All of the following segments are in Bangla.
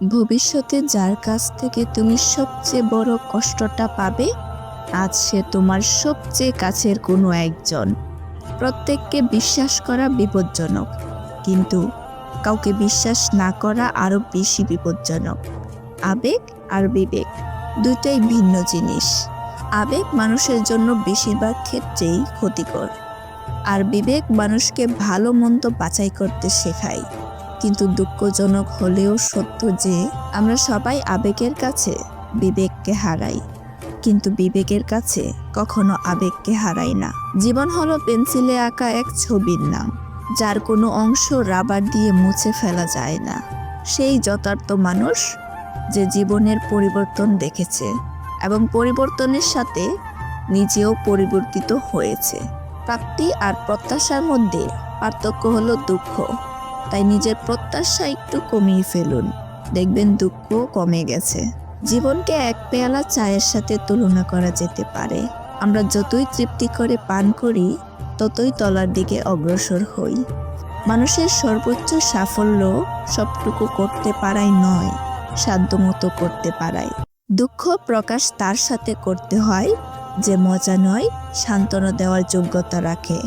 ভবিষ্যতে যার কাছ থেকে তুমি সবচেয়ে বড় কষ্টটা পাবে, আজ সে তোমার সবচেয়ে কাছের কোনো একজন। প্রত্যেককে বিশ্বাস করা বিপজ্জনক, কিন্তু কাউকে বিশ্বাস না করা আরও বেশি বিপজ্জনক। আবেগ আর বিবেক দুইটাই ভিন্ন জিনিস। আবেগ মানুষের জন্য বেশিরভাগ ক্ষেত্রেই ক্ষতিকর, আর বিবেক মানুষকে ভালো মন্দ বাছাই করতে শেখায়। কিন্তু দুঃখজনক হলেও সত্য যে, আমরা সবাই আবেগের কাছে বিবেককে হারাই। কিন্তু বিবেকের কাছে কখনো আবেগকে হারাই না। জীবন হলো পেন্সিলে আঁকা এক ছবির নাম, যার কোনো অংশ রাবার দিয়ে মুছে ফেলা যায় না। সেই যথার্থ মানুষ যে জীবনের পরিবর্তন দেখেছে এবং পরিবর্তনের সাথে নিজেও পরিবর্তিত হয়েছে। প্রাপ্তি আর প্রত্যাশার মধ্যে পার্থক্য হলো দুঃখ। তাই নিজের প্রত্যাশা একটু কমিয়ে ফেলুন। দেখবেন দুঃখ কমে গেছে। জীবনকে এক পেয়ালা চায়ের সাথে তুলনা করা যেতে পারে। আমরা যতই তৃপ্তি করে পান করি, ততই তলার দিকে অগ্রসর হই। মানুষের সর্বোচ্চ সাফল্য সবটুকু করতে পারাই নয়, সাধ্যমতো করতে পারাই। দুঃখ প্রকাশ তার সাথে করতে হয়, যে মজা নয়, সান্ত্বনা দেওয়ার যোগ্যতা রাখে।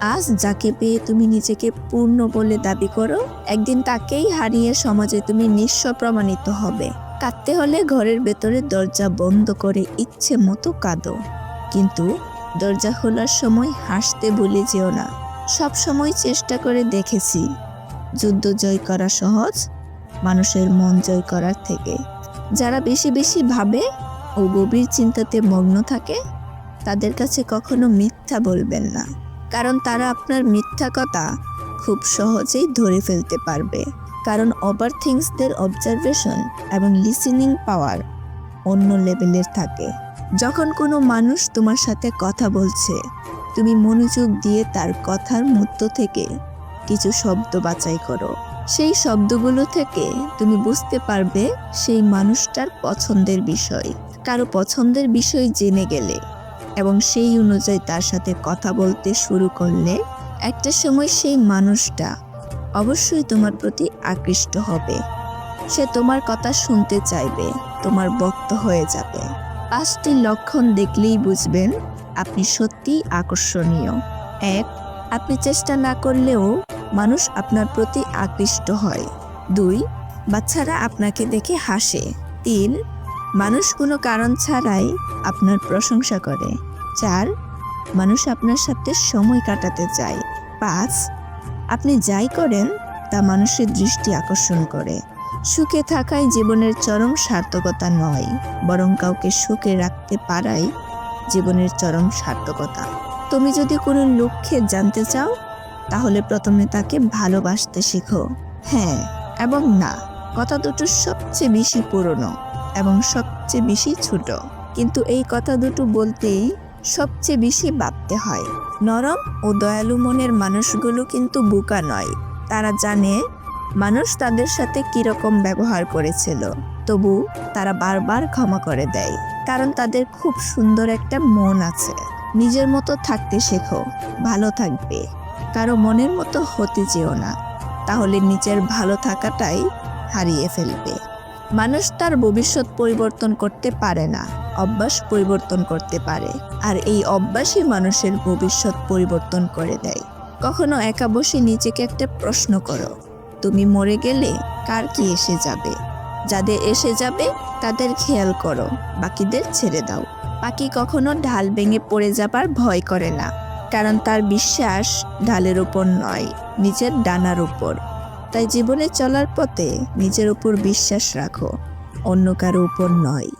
আজ যাকে পেয়ে তুমি নিজেকে পূর্ণ বলে দাবি করো, একদিন তাকেই হারিয়ে সমাজে তুমি নিঃস্ব প্রমাণিত হবে। কাঁদতে হলে ঘরের ভেতরে দরজা বন্ধ করে ইচ্ছে মতো কাঁদো। কিন্তু দরজা খোলার সময় হাসতে ভুলে যেও না। সব সময় চেষ্টা করে দেখেছি। যুদ্ধ জয় করা সহজ, মানুষের মন জয় করার থেকে। যারা বেশি বেশি ভাবে ও গভীর চিন্তাতে মগ্ন থাকে, তাদের কাছে কখনো মিথ্যা বলবেন না। কারণ তারা আপনার মিথ্যা কথা খুব সহজেই ধরে ফেলতে পারবে। কারণ ওভার থিংসদের অবজারভেশন এবং লিসেনিং পাওয়ার অন্য লেভেলের থাকে। যখন কোনো মানুষ তোমার সাথে কথা বলছে, তুমি মনোযোগ দিয়ে তার কথার মধ্য থেকে কিছু শব্দ বাছাই করো। সেই শব্দগুলো থেকে তুমি বুঝতে পারবে সেই মানুষটার পছন্দের বিষয়। কারও পছন্দের বিষয় জেনে গেলে এবং সেই অনুযায়ী তার সাথে কথা বলতে শুরু করলে একটা সময় সেই মানুষটা অবশ্যই তোমার প্রতি আকৃষ্ট হবে। সে তোমার কথা শুনতে চাইবে, তোমার বক্ত হয়ে যাবে। পাঁচটি লক্ষণ দেখলেই বুঝবেন আপনি সত্যিই আকর্ষণীয়। এক, আপনি চেষ্টা না করলেও মানুষ আপনার প্রতি আকৃষ্ট হয়। দুই, বাচ্চারা আপনাকে দেখে হাসে। তিন, মানুষ কোনো কারণ ছাড়াই আপনার প্রশংসা করে। চার, মানুষ আপনার সাথে সময় কাটাতে চায়। পাঁচ, আপনি যাই করেন, তা মানুষের দৃষ্টি আকর্ষণ করে। সুখে থাকাই জীবনের চরম সার্থকতা নয়, বরং কাউকে সুখে রাখতে পারাই জীবনের চরম সার্থকতা। তুমি যদি কোনো লক্ষ্যে জানতে চাও, তাহলে প্রথমে তাকে ভালোবাসতে শেখো। হ্যাঁ এবং না, কথা দুটো সবচেয়ে বেশি পুরনো এবং সবচেয়ে বেশি ছোট। কিন্তু এই কথা দুটো বলতেই সবচেয়ে বেশি ভাবতে হয়। নরম ও দয়ালু মনের মানুষগুলো কিন্তু বোকা নয়। তারা জানে মানুষ তাদের সাথে কীরকম ব্যবহার করেছিল। তবু তারা বারবার ক্ষমা করে দেয়, কারণ তাদের খুব সুন্দর একটা মন আছে। নিজের মতো থাকতে শেখো, ভালো থাকবে। কারও মনের মতো হতে যেও না, তাহলে নিজের ভালো থাকাটাই হারিয়ে ফেলবে। মানুষ তার ভবিষ্যৎ পরিবর্তন করতে পারে না। অভ্যাস পরিবর্তন করতে পারে আর এই অভ্যাসই মানুষের ভবিষ্যৎ পরিবর্তন করে দেয়। কখনো একা বসে নিজেকে একটা প্রশ্ন করো, তুমি মরে গেলে কার কি এসে যাবে? যাদের এসে যাবে, তাদের খেয়াল করো, বাকিদের ছেড়ে দাও। পাখি কখনো ঢাল ভেঙে পড়ে যাবার ভয় করে না, কারণ তার বিশ্বাস ঢালের উপর নয়, নিজের ডানার উপর। তাই জীবনে চলার পথে নিজের উপর বিশ্বাস রাখো, অন্য কারও উপর নয়।